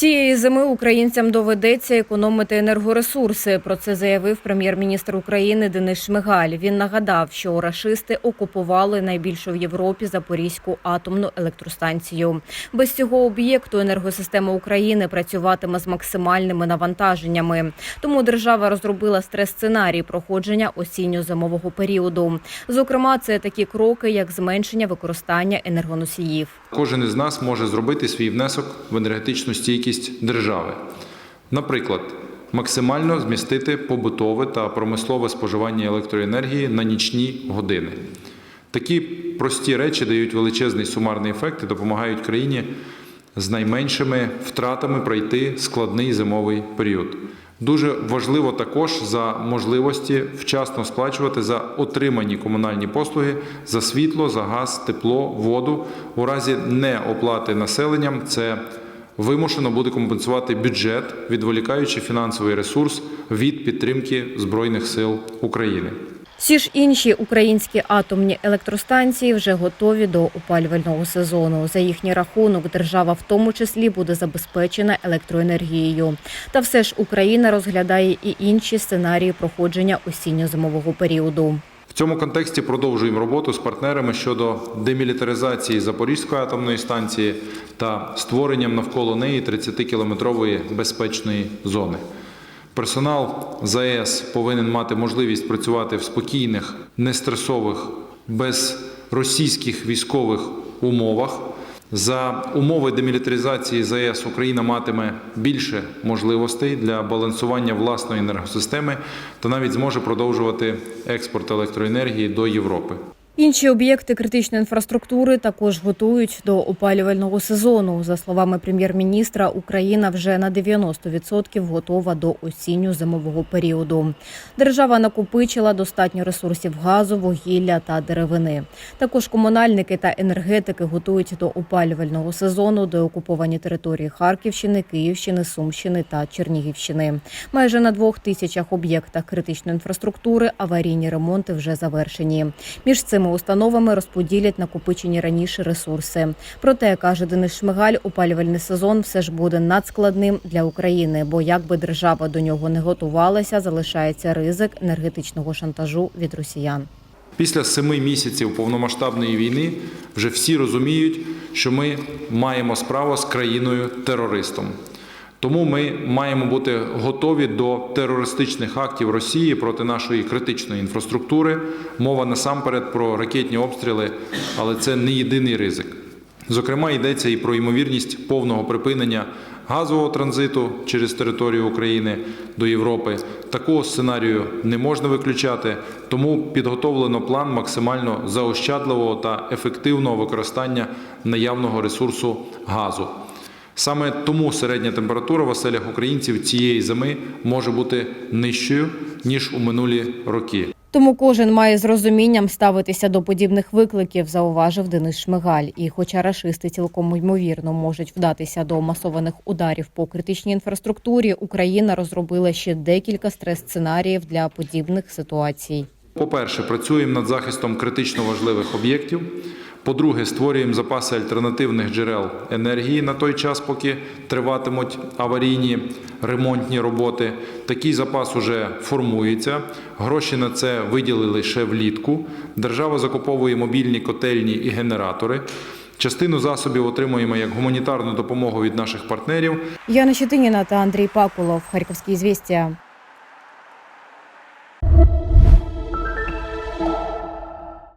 Цієї зими українцям доведеться економити енергоресурси. Про це заявив прем'єр-міністр України Денис Шмигаль. Він нагадав, що рашисти окупували найбільшу в Європі Запорізьку атомну електростанцію. Без цього об'єкту енергосистема України працюватиме з максимальними навантаженнями. Тому держава розробила стрес-сценарій проходження осінньо-зимового періоду. Зокрема, це такі кроки, як зменшення використання енергоносіїв. Кожен із нас може зробити свій внесок в енергетичну стійкість держави. Наприклад, максимально змістити побутове та промислове споживання електроенергії на нічні години. Такі прості речі дають величезний сумарний ефект і допомагають країні з найменшими втратами пройти складний зимовий період. Дуже важливо також за можливості вчасно сплачувати за отримані комунальні послуги за світло, за газ, тепло, воду. У разі неоплати населенням це вимушено буде компенсувати бюджет, відволікаючи фінансовий ресурс від підтримки Збройних сил України. Всі ж інші українські атомні електростанції вже готові до опалювального сезону. За їхній рахунок держава в тому числі буде забезпечена електроенергією. Та все ж Україна розглядає і інші сценарії проходження осінньо-зимового періоду. В цьому контексті продовжуємо роботу з партнерами щодо демілітаризації Запорізької атомної станції та створенням навколо неї 30-кілометрової безпечної зони. Персонал ЗАЕС повинен мати можливість працювати в спокійних, нестресових, без російських військових умовах. За умови демілітаризації ЗАЕС Україна матиме більше можливостей для балансування власної енергосистеми та навіть зможе продовжувати експорт електроенергії до Європи. Інші об'єкти критичної інфраструктури також готують до опалювального сезону. За словами прем'єр-міністра, Україна вже на 90% готова до осінньо-зимового періоду. Держава накопичила достатньо ресурсів газу, вугілля та деревини. Також комунальники та енергетики готують до опалювального сезону деокуповані території Харківщини, Київщини, Сумщини та Чернігівщини. Майже на двох тисячах об'єктах критичної інфраструктури аварійні ремонти вже завершені. Між цими установами розподілять накопичені раніше ресурси. Проте каже Денис Шмигаль, опалювальний сезон все ж буде надскладним для України, бо як би держава до нього не готувалася, залишається ризик енергетичного шантажу від росіян. Після семи місяців повномасштабної війни вже всі розуміють, що ми маємо справу з країною терористом. Тому ми маємо бути готові до терористичних актів Росії проти нашої критичної інфраструктури. Мова насамперед про ракетні обстріли, але це не єдиний ризик. Зокрема, йдеться і про ймовірність повного припинення газового транзиту через територію України до Європи. Такого сценарію не можна виключати, тому підготовлено план максимально заощадливого та ефективного використання наявного ресурсу газу. Саме тому середня температура в оселях українців цієї зими може бути нижчою ніж у минулі роки. Тому кожен має з розумінням ставитися до подібних викликів, зауважив Денис Шмигаль. І, хоча рашисти цілком ймовірно можуть вдатися до масованих ударів по критичній інфраструктурі, Україна розробила ще декілька стрес-сценаріїв для подібних ситуацій. По-перше, працюємо над захистом критично важливих об'єктів. По-друге, створюємо запаси альтернативних джерел енергії на той час, поки триватимуть аварійні ремонтні роботи. Такий запас уже формується. Гроші на це виділили ще влітку. Держава закуповує мобільні котельні і генератори. Частину засобів отримуємо як гуманітарну допомогу від наших партнерів. Яна Щетиніна та Андрій Пакулов. Харківські звістя.